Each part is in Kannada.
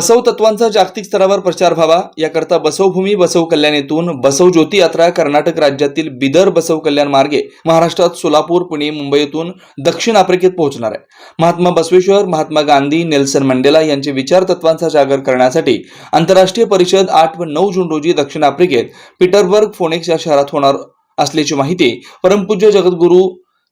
बसव तत्वांचा जागतिक स्तरावर प्रचार व्हावा. याकरता बसवभूमी बसव कल्याण येथून बसव ज्योती यात्रा कर्नाटक राज्यातील बिदर बसव कल्याण मार्गे महाराष्ट्रात सोलापूर पुणे मुंबईतून दक्षिण आफ्रिकेत पोहोचणार आहे. महात्मा बसवेश्वर महात्मा गांधी नेल्सन मंडेला यांचे विचार तत्वांचा जागर करण्यासाठी आंतरराष्ट्रीय परिषद आठ व नऊ जून रोजी दक्षिण आफ्रिकेत पीटरबर्ग फोनेक्स या शहरात होणार असल्याची माहिती परमपूज्य जगद्गुरू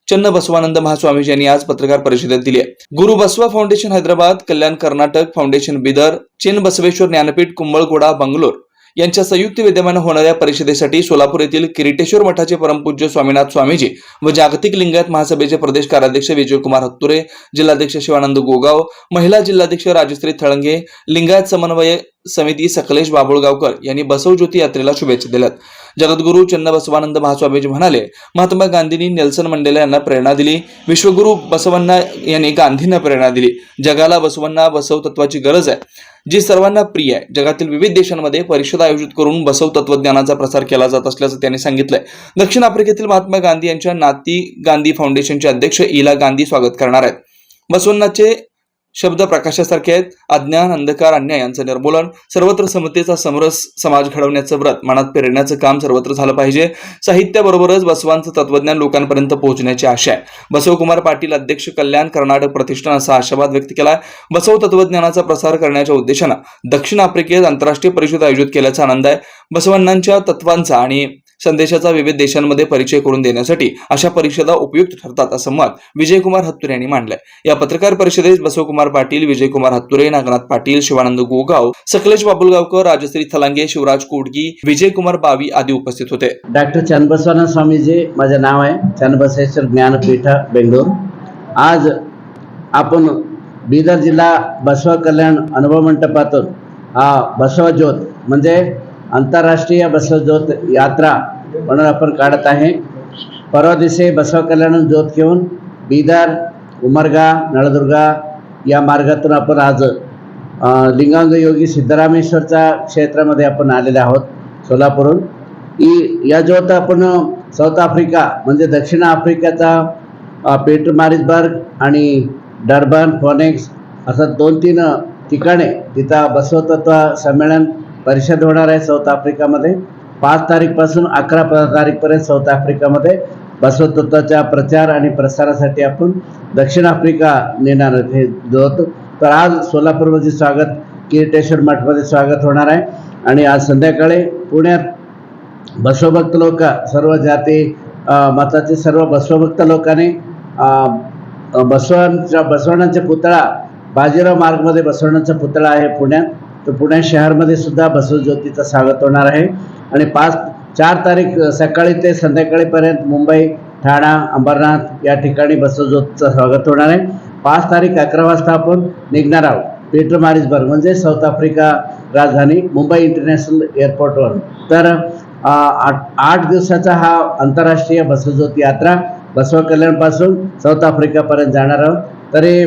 चन्न बसवानंद महास्वामीजी यांनी आज पत्रकार परिषदेत दिली आहे. गुरु बसवा फाउंडेशन हैदराबाद कल्याण कर्नाटक फाउंडेशन बिदर चेन बसवेश्वर ज्ञानपीठ कुंभळगोडा बंगलोर यांच्या संयुक्त विद्यमानं होणाऱ्या परिषदेसाठी सोलापूर येथील किरीटेश्वर मठाचे परमपूज्य स्वामीनाथ स्वामीजी व जागतिक लिंगायत महासभेचे प्रदेश कार्याध्यक्ष विजयकुमार हत्तुरे जिल्हाध्यक्ष शिवानंद गोगाव महिला जिल्हाध्यक्ष राजश्री थळंगे लिंगायत समन्वय समिती सकलेश बाबुळगावकर यांनी बसव ज्योती यात्रेला शुभेच्छा दिल्यात. जगद्गुरू चन्न बसवानंद महास्वामीजी म्हणाले महात्मा गांधींनी नेल्सन मंडेला यांना प्रेरणा दिली विश्वगुरू बसवण्णा यांनी गांधींना प्रेरणा दिली. जगाला बसवण्णा बसव तत्वाची गरज आहे. जी सर्वांना प्रिय आहे जगातील विविध देशांमध्ये परिषद आयोजित करून बसव तत्वज्ञानाचा प्रसार केला जात असल्याचं त्यांनी सांगितलंय. दक्षिण आफ्रिकेतील महात्मा गांधी यांच्या नाती गांधी फाउंडेशनचे अध्यक्ष इला गांधी स्वागत करणार आहेत. बसवन्नाचे शब्द प्रकाशासारखे आहेत. अज्ञान अंधकार अन्याय यांचं निर्मूलन. सर्वत्र समतेचा समरस समाज घडवण्याचं व्रत. मनात पेरण्याचं काम सर्वत्र झालं पाहिजे. साहित्याबरोबरच बसवांचं तत्वज्ञान लोकांपर्यंत पोहोचण्याची आशा आहे. बसवकुमार पाटील अध्यक्ष कल्याण कर्नाटक प्रतिष्ठान असा आशावाद व्यक्त केला बसव तत्वज्ञानाचा प्रसार करण्याच्या उद्देशानं दक्षिण आफ्रिकेत आंतरराष्ट्रीय परिषद आयोजित केल्याचा आनंद आहे. बसवण्णांच्या तत्वांचा आणि संदेशाचा विविध देशांमध्ये परिचय करून देण्यासाठी अशा परिषदा उपयुक्त ठरतात असं मत विजयकुमार हत्तुरे यांनी मांडलंय. या पत्रकार परिषदेत बसवकुमार पाटील विजयकुमार हत्तुरे नागनाथ पाटील शिवानंद गोगाव सकलेश बाबुलगावकर राजश्री थलांगे शिवराज कोडगी विजयकुमार बावी आदी उपस्थित होते. डॉक्टर चन्नबसवाना स्वामीजी माझे नाव आहे. चन्नबसेश्वर ज्ञानपीठ बेंगलोर आज आपण बीदर जिल्हा बसव कल्याण अनुभव मंडपातून हा बसव ज्योत म्हणजे आंतरराष्ट्रीय बसवज्योत यात्रा म्हणून आपण काढत आहे. परवा दिवशी बसव कल्याण ज्योत घेऊन बीदर उमरगा नळदुर्गा या मार्गातून आपण आज लिंगांगयोगी लिंगांग योगी सिद्धरामेश्वरच्या क्षेत्रामध्ये आपण आलेले आहोत सोलापूरहून. ही या ज्योत आपण साऊथ आफ्रिका म्हणजे दक्षिण आफ्रिकेचा अ, पेट्रो मारिसबर्ग आणि डर्बन फोनेक्स असं दोन तीन ठिकाणे तिथं बसवतत्व संमेलन परिषद होणार आहे साऊथ आफ्रिकामध्ये. पाच तारीखपासून अकरा तारीखपर्यंत साऊथ आफ्रिकामध्ये बसवतत्वाच्या प्रचार आणि प्रसारासाठी आपण दक्षिण आफ्रिका नेणार हे होतो तर आज सोलापूरमध्ये स्वागत किरीटेश्वर मठमध्ये स्वागत होणार आहे. आणि आज संध्याकाळी पुण्यात बसवभक्त लोक सर्व जाती मताचे सर्व बसवभक्त लोकांनी बसवांच्या बसवण्णाचा पुतळा बाजीराव मार्गमध्ये बसवण्याचा पुतळा आहे पुण्यात. तर पुणे शहरमध्ये सुद्धा बसवज्योतीचं स्वागत होणार आहे. आणि पाच चार तारीख सकाळी ते संध्याकाळीपर्यंत मुंबई ठाणा अंबरनाथ या ठिकाणी बसवज्योतीचं स्वागत होणार आहे. पाच तारीख अकरा वाजता आपण निघणार आहोत. पीटर मारिसबर्ग म्हणजे साऊथ आफ्रिका राजधानी मुंबई इंटरनॅशनल एअरपोर्टवर. तर आठ आठ दिवसाचा हा आंतरराष्ट्रीय बसवज्योत यात्रा बसव कल्याणपासून साऊथ आफ्रिकापर्यंत जाणार आहोत. तरी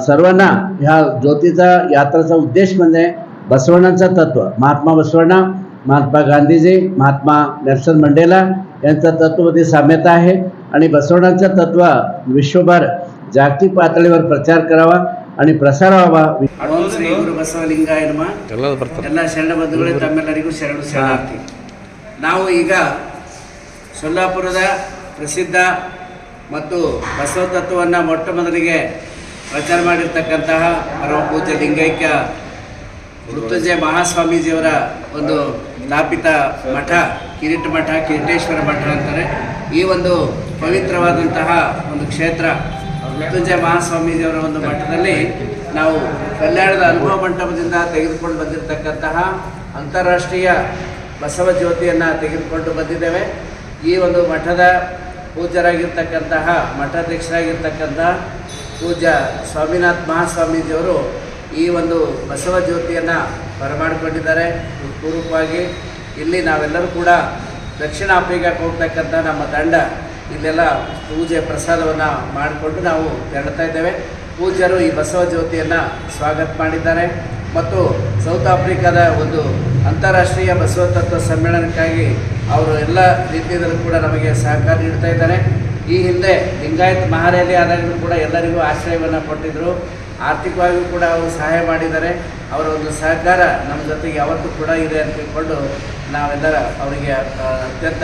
सर्वांना ह्या ज्योतीचा यात्रेचा उद्देश म्हणजे बसवण्णाचं तत्व महात्मा बसवण्णा महात्मा गांधीजी महात्मा नेल्सन मंडेला यांचं तत्वमध्ये साम्यता आहे आणि बसवण्याचं तत्व विश्वभर जागतिक पातळीवर प्रचार करावा आणि प्रसार व्हावा ಓಂ ಶ್ರೀ ಗುರು ಬಸವಲಿಂಗಾಯ ನಮಃ ಎಲ್ಲರೂ ಬರ್ತಾರೆ ಎಲ್ಲ ಶರಣ ಬಂಧುಗಳೇ ತಮ್ಮೆಲ್ಲರಿಗೂ ಶರಣು ಶರಣಾರ್ಥಿ ನಾವು ಈಗ ಸೊಲ್ಲಾಪುರದ ಪ್ರಸಿದ್ಧ ಮತ್ತು ಬಸವ ತತ್ವವನ್ನು ಮೊಟ್ಟ ಮೊದಲಿಗೆ ಪ್ರಚಾರ ಮಾಡಿರ್ತಕ್ಕಂತಹ ಪರಮ ಪೂಜ್ಯ ಲಿಂಗೈಕ್ಯ ಮೃತ್ಯುಂಜಯ ಮಹಾಸ್ವಾಮೀಜಿಯವರ ಒಂದು ಸ್ಥಾಪಿತ ಮಠ, ಕಿರೀಟ ಮಠ, ಕಿರೀಟೇಶ್ವರ ಮಠ ಅಂತಾರೆ. ಈ ಒಂದು ಪವಿತ್ರವಾದಂತಹ ಒಂದು ಕ್ಷೇತ್ರ ಮೃತ್ಯುಂಜಯ ಮಹಾಸ್ವಾಮೀಜಿಯವರ ಒಂದು ಮಠದಲ್ಲಿ ನಾವು ಕಲ್ಯಾಣದ ಅನುಭವ ಮಂಟಪದಿಂದ ತೆಗೆದುಕೊಂಡು ಬಂದಿರತಕ್ಕಂತಹ ಅಂತಾರಾಷ್ಟ್ರೀಯ ಬಸವ ಜ್ಯೋತಿಯನ್ನು ತೆಗೆದುಕೊಂಡು ಬಂದಿದ್ದೇವೆ. ಈ ಒಂದು ಮಠದ ಪೂಜ್ಯರಾಗಿರ್ತಕ್ಕಂತಹ ಮಠಾಧ್ಯಕ್ಷರಾಗಿರ್ತಕ್ಕಂತಹ ಪೂಜ್ಯ ಸ್ವಾಮಿನಾಥ್ ಮಹಾಸ್ವಾಮೀಜಿಯವರು ಈ ಒಂದು ಬಸವ ಜ್ಯೋತಿಯನ್ನು ಬರಮಾಡಿಕೊಂಡಿದ್ದಾರೆ. ಪೂರ್ವಕವಾಗಿ ಇಲ್ಲಿ ನಾವೆಲ್ಲರೂ ಕೂಡ ದಕ್ಷಿಣ ಆಫ್ರಿಕಾಕ್ಕೆ ಹೋಗ್ತಕ್ಕಂಥ ನಮ್ಮ ತಂಡ ಇಲ್ಲೆಲ್ಲ ಪೂಜೆ ಪ್ರಸಾದವನ್ನು ಮಾಡಿಕೊಂಡು ನಾವು ತೆರಳುತ್ತಾ ಇದ್ದೇವೆ. ಪೂಜ್ಯರು ಈ ಬಸವ ಜ್ಯೋತಿಯನ್ನು ಸ್ವಾಗತ ಮಾಡಿದ್ದಾರೆ. ಮತ್ತು ಸೌತ್ ಆಫ್ರಿಕಾದ ಒಂದು ಅಂತಾರಾಷ್ಟ್ರೀಯ ಬಸವ ತತ್ವ ಸಮ್ಮೇಳನಕ್ಕಾಗಿ ಅವರು ಎಲ್ಲ ರೀತಿಯಲ್ಲೂ ಕೂಡ ನಮಗೆ ಸಹಕಾರ ನೀಡ್ತಾ ಇದ್ದಾರೆ. ಈ ಹಿಂದೆ ಲಿಂಗಾಯತ್ ಮಹಾರ್ಯಾಲಿ ಆದಾಗಲೂ ಕೂಡ ಎಲ್ಲರಿಗೂ ಆಶ್ರಯವನ್ನು ಕೊಟ್ಟಿದ್ದರು ಆರ್ಥಿಕವಾಗಿಯೂ ಕೂಡ ಅವರು ಸಹಾಯ ಮಾಡಿದ್ದಾರೆ. ಅವರ ಒಂದು ಸಹಕಾರ ನಮ್ಮ ಜೊತೆಗೆ ಯಾವತ್ತೂ ಕೂಡ ಇದೆ ಅಂತ ತಿಳ್ಕೊಂಡು ನಾವೆಲ್ಲರ ಅವರಿಗೆ ಅತ್ಯಂತ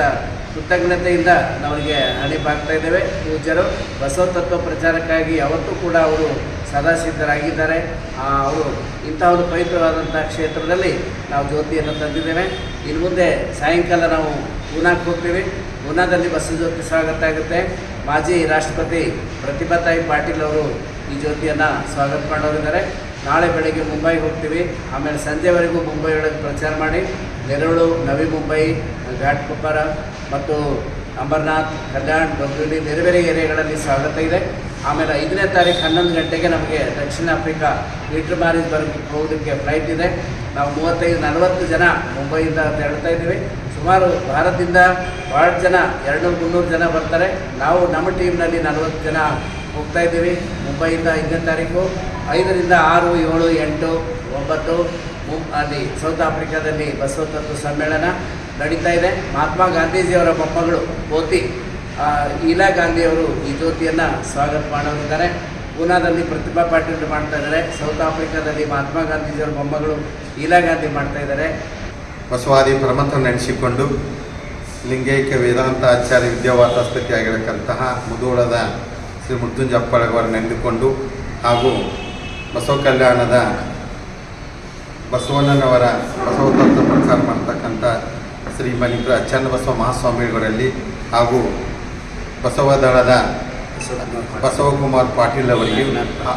ಕೃತಜ್ಞತೆಯಿಂದ ನಾವರಿಗೆ ಹಣಿಪಾಗ್ತಾ ಇದ್ದೇವೆ. ಪೂಜ್ಯರು ಬಸವ ತತ್ವ ಪ್ರಚಾರಕ್ಕಾಗಿ ಯಾವತ್ತೂ ಕೂಡ ಅವರು ಸದಾ ಸಿದ್ಧರಾಗಿದ್ದಾರೆ. ಆ, ಅವರು ಇಂಥ ಒಂದು ಪವಿತ್ರವಾದಂಥ ಕ್ಷೇತ್ರದಲ್ಲಿ ನಾವು ಜ್ಯೋತಿಯನ್ನು ತಂದಿದ್ದೇವೆ. ಇನ್ನು ಮುಂದೆ ಸಾಯಂಕಾಲ ನಾವು ಪೂನಾಕ್ಕೆ ಹೋಗ್ತೀವಿ. ಪೂನಾದಲ್ಲಿ ಬಸ್ ಜ್ಯೋತಿ ಸ್ವಾಗತ ಆಗುತ್ತೆ. ಮಾಜಿ ರಾಷ್ಟ್ರಪತಿ ಪ್ರತಿಭಾ ತಾಯಿ ಪಾಟೀಲ್ ಅವರು ಈ ಜ್ಯೋತಿಯನ್ನು ಸ್ವಾಗತ ಮಾಡೋರಿದ್ದಾರೆ. ನಾಳೆ ಬೆಳಗ್ಗೆ ಮುಂಬೈಗೆ ಹೋಗ್ತೀವಿ. ಆಮೇಲೆ ಸಂಜೆವರೆಗೂ ಮುಂಬೈ ಒಳಗೆ ಪ್ರಚಾರ ಮಾಡಿ. ನೆರಳು, ನವಿ ಮುಂಬೈ, ಘಾಟ್ ಕೊಪ್ಪಾರ ಮತ್ತು ಅಂಬರ್ನಾಥ್ ಕಲ್ಯಾಣ್ ಡೊಂಬಿವಲಿ ಬೇರೆ ಬೇರೆ ಏರಿಯಾಗಳಲ್ಲಿ ಸ್ವಾಗತ ಇದೆ. ಆಮೇಲೆ ಐದನೇ ತಾರೀಕು ಹನ್ನೊಂದು ಗಂಟೆಗೆ ನಮಗೆ ದಕ್ಷಿಣ ಆಫ್ರಿಕಾ ಲೀಟ್ರ್ ಮ್ಯಾರೇಜ್ ಬರೋಕ್ಕೆ ಹೋಗೋದಕ್ಕೆ ಫ್ಲೈಟ್ ಇದೆ. ನಾವು ಮೂವತ್ತೈದು ನಲವತ್ತು ಜನ ಮುಂಬೈಯಿಂದ ತೆರಳ್ತಾ ಇದ್ದೀವಿ. ಸುಮಾರು ಭಾರತದಿಂದ ಭಾಳ ಜನ, ಎರಡು ಮುನ್ನೂರು ಜನ ಬರ್ತಾರೆ. ನಾವು ನಮ್ಮ ಟೀಮ್ನಲ್ಲಿ ನಲವತ್ತು ಜನ ಹೋಗ್ತಾ ಇದ್ದೀವಿ. ಮುಂಬೈಯಿಂದ ಐದನೇ ತಾರೀಕು, ಐದರಿಂದ ಆರು, ಏಳು, ಎಂಟು, ಒಂಬತ್ತು, ಮುಂ, ಅಲ್ಲಿ ಸೌತ್ ಆಫ್ರಿಕಾದಲ್ಲಿ ಬಸವ ತತ್ವ ಸಮ್ಮೇಳನ ನಡೀತಾ ಇದೆ. ಮಹಾತ್ಮ ಗಾಂಧೀಜಿಯವರ ಮೊಮ್ಮಗಳು ಪೋತಿ ಇಲಾ ಗಾಂಧಿಯವರು ಈ ಜ್ಯೋತಿಯನ್ನು ಸ್ವಾಗತ ಮಾಡೋರಿದ್ದಾರೆ. ಪೂನಾದಲ್ಲಿ ಪ್ರತಿಭಾ ಪಾಟೀಲ್ ಮಾಡ್ತಾ ಇದ್ದಾರೆ. ಸೌತ್ ಆಫ್ರಿಕಾದಲ್ಲಿ ಮಹಾತ್ಮ ಗಾಂಧೀಜಿಯವರ ಮೊಮ್ಮಗಳು ಇಲಾ ಗಾಂಧಿ ಮಾಡ್ತಾ ಇದ್ದಾರೆ. ಬಸವಾದಿ ಪರಮಂತ್ರ ನೆನೆಸಿಕೊಂಡು ಲಿಂಗೈಕ್ಯ ವೇದಾಂತ ಆಚಾರ್ಯ ವಿದ್ಯಾವಾತಸ್ಪತಿ ಆಗಿರತಕ್ಕಂತಹ ಮುದೋಳದ ಶ್ರೀ ಮೃತ್ಯುಂಜಪ್ಪಳಗವರು ನೆನೆದುಕೊಂಡು ಹಾಗೂ ಬಸವ ಕಲ್ಯಾಣದ ಬಸವಣ್ಣನವರ ಬಸವ ತತ್ವ ಪ್ರಚಾರ ಮಾಡ್ತಕ್ಕಂಥ ಶ್ರೀ ಮಣಿಪುರ ಚನ್ನಬಸವ ಮಹಾಸ್ವಾಮಿಗಳಲ್ಲಿ ಹಾಗೂ ಬಸವ ದಳದ ಬಸವಕುಮಾರ್ ಪಾಟೀಲ್ ಅವರಿಗೆ ಆ?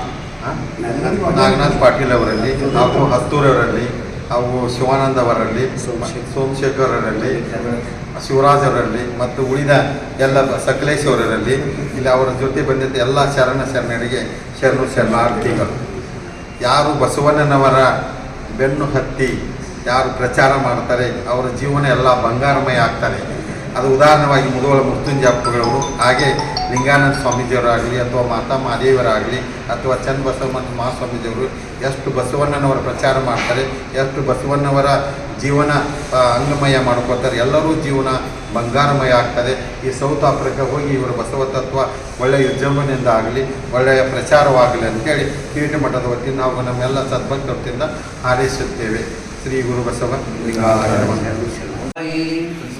ನಾಗನಾಥ್ ಪಾಟೀಲ್ ಅವರಲ್ಲಿ ಹಾಗೂ ಹತ್ತೂರವರಲ್ಲಿ ಹಾಗೂ ಶಿವಾನಂದ ಅವರಲ್ಲಿ ಸೋಮಶೇಖರ್ ಅವರಲ್ಲಿ ಶಿವರಾಜ್ ಅವರಲ್ಲಿ ಮತ್ತು ಉಳಿದ ಎಲ್ಲ ಸಕಲೇಶ್ವರರಲ್ಲಿ ಸಕಲೇಶ್ ಇಲ್ಲಿ ಅವರ ಜೊತೆ ಬಂದಿದ್ದ ಎಲ್ಲ ಶರಣ ಶರಣರಿಗೆ ಶರಣು ಶರಣಾರ್ಥಿಗಳು. ಯಾರು ಬಸವಣ್ಣನವರ ಬೆನ್ನು ಹತ್ತಿ ಯಾರು ಪ್ರಚಾರ ಮಾಡ್ತಾರೆ ಅವರ ಜೀವನ ಎಲ್ಲ ಬಂಗಾರಮಯ ಆಗ್ತಾರೆ. ಅದು ಉದಾಹರಣವಾಗಿ ಮುದುವಳ ಮೃತ್ಯುಂಜಪ್ಪಗಳವರು ಹಾಗೆ ಲಿಂಗಾನಂದ ಸ್ವಾಮೀಜಿಯವರಾಗಲಿ ಅಥವಾ ಮಾತಾ ಮಹಾದೇವರಾಗಲಿ ಅಥವಾ ಚನ್ನಬಸವ ಮತ್ತು ಮಹಾಸ್ವಾಮೀಜಿಯವರು ಎಷ್ಟು ಬಸವಣ್ಣನವರ ಪ್ರಚಾರ ಮಾಡ್ತಾರೆ, ಎಷ್ಟು ಬಸವಣ್ಣವರ ಜೀವನ ಅಂಗಮಯ ಮಾಡ್ಕೋತಾರೆ ಎಲ್ಲರೂ ಜೀವನ ಬಂಗಾರಮಯ ಆಗ್ತದೆ. ಈ ಸೌತ್ ಆಫ್ರಿಕಾ ಹೋಗಿ ಇವರ ಬಸವ ತತ್ವ ಒಳ್ಳೆಯ ವಿಜೃಂಭಣೆಯಿಂದ ಆಗಲಿ, ಒಳ್ಳೆಯ ಪ್ರಚಾರವಾಗಲಿ ಅಂತೇಳಿ ಪೀಠ ಮಠದ ವತಿಯಿಂದ ನಾವು ನಮ್ಮೆಲ್ಲ ಸದ್ಭಕ್ತ ವತಿಯಿಂದ ಹಾರೈಸುತ್ತೇವೆ. ಶ್ರೀ ಗುರು ಬಸವ.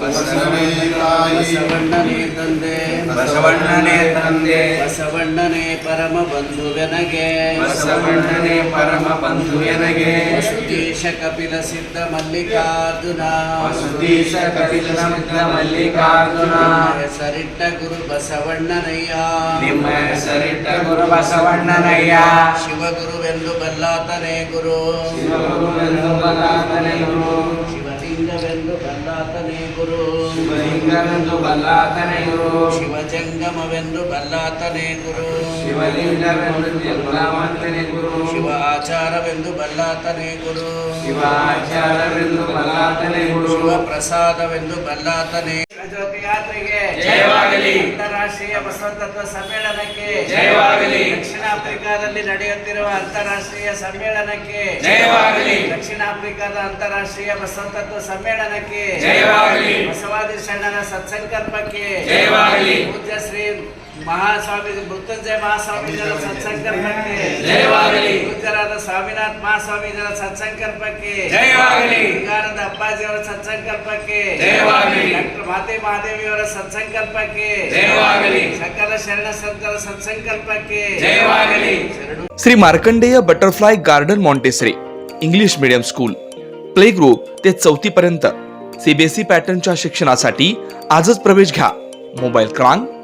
ಬಸವಣ್ಣನೇ ತಂದೆ ಬಸವಣ್ಣನೇ ತಂದೆ ಬಸವಣ್ಣನೇ ಪರಮ ಬಂಧುವೆನಗೆ ಬಸವಣ್ಣನೇ ಪರಮ ಬಂಧುವೆನಗೆ ವಸುದೇಶ ಕಪಿಲ ಸಿದ್ಧ ಮಲ್ಲಿಕಾರ್ಜುನ ವಸುದೇಶ ಕಪಿಲ ಸಿದ್ಧ ಮಲ್ಲಿಕಾರ್ಜುನ ಹೆಸರಿಟ್ಟ ಗುರು ಬಸವಣ್ಣನಯ್ಯ ನಿಮ್ಮ ಹೆಸರಿಟ್ಟ ಗುರು ಬಸವಣ್ಣನಯ್ಯ ಶಿವಗುರುವೆಂದು ಬಲ್ಲಾತನೇ ಗುರು ಶಿವಗುರುವೆಂದು ಬಲ್ಲಾತನೇ ಗುರು ಬಲ್ಲಾತನೇ ಗುರು. ಶಿವಲಿಂಗವೆಂದು ಬಲ್ಲಾತನೇ ಗುರು ಶಿವಜಂಗಮವೆಂದು ಬಲ್ಲಾತನೇ ಗುರು. ಶಿವಲಿಂಗವೆಂದು ಬಲ್ಲಾತನೇ ಗುರು. ಶಿವ ಆಚಾರವೆಂದು ಬಲ್ಲಾತನೇ ಗುರು. ಶಿವ ಆಚಾರವೆಂದು ಬಲ್ಲಾತನೇ ಗುರು. ಶಿವ ಪ್ರಸಾದವೆಂದು ಬಲ್ಲಾತನೇ ಜ್ಯೋತಿ ಯಾತ್ರೆಗೆ ಜಯವಾಗಲಿ. ಅಂತಾರಾಷ್ಟ್ರೀಯ ಬಸವತತ್ವ ಸಮ್ಮೇಳನಕ್ಕೆ ಜಯವಾಗಲಿ. ದಕ್ಷಿಣ ಆಫ್ರಿಕಾದಲ್ಲಿ ನಡೆಯುತ್ತಿರುವ ಅಂತಾರಾಷ್ಟ್ರೀಯ ಸಮ್ಮೇಳನಕ್ಕೆ ಜಯವಾಗಲಿ. ದಕ್ಷಿಣ ಆಫ್ರಿಕಾದ ಅಂತಾರಾಷ್ಟ್ರೀಯ ಬಸವತತ್ವ ಸಮ್ಮೇಳನಕ್ಕೆ ಜಯವಾಗಲಿ. ಬಸವಾದಿ ಶರಣರ ಸತ್ಸಂಕಲ್ಪಕ್ಕೆ ಜಯವಾಗಲಿ. ಪೂಜ್ಯ ಮಹಾಸ್ವಾಮಿ ಮೃತ್ಯುಂಜಯ ಮಹಾಸ್ವಾಮೀಜರ ಸತ್ಸಂಕಲ್ಪಕ್ಕೆ ಜಯವಾಗಲಿ. ಪೂಜ್ಯರಾದ ಸ್ವಾಮಿನಾಥ್ ಮಹಾಸ್ವಾಮೀಜರ ಸತ್ಸಂಕಲ್ಪಕ್ಕೆ ಜಯವಾಗಲಿ. ಲಿಂಗಾನಂದ ಅಪ್ಪಾಜಿಯವರ ಸತ್ಸಂಕಲ್ಪಕ್ಕೆ ಜಯವಾಗಲಿ. ಡಾಕ್ಟರ್ ಮಾತೆ ಮಹಾದೇವಿಯವರ ಸತ್ಸಂಕಲ್ಪಕ್ಕೆ ಜಯವಾಗಲಿ. ಸಕಲ ಶರಣ ಸಂತರ ಸತ್ಸಂಕಲ್ಪಕ್ಕೆ ಜಯವಾಗಲಿ. ಶರಣು Shri Markandeya butterfly garden Montessori English medium school play group ते चौथीपर्यंत सीबीएसई पॅटर्नच्या शिक्षणासाठी आजच प्रवेश घ्या मोबाईल क्रमांक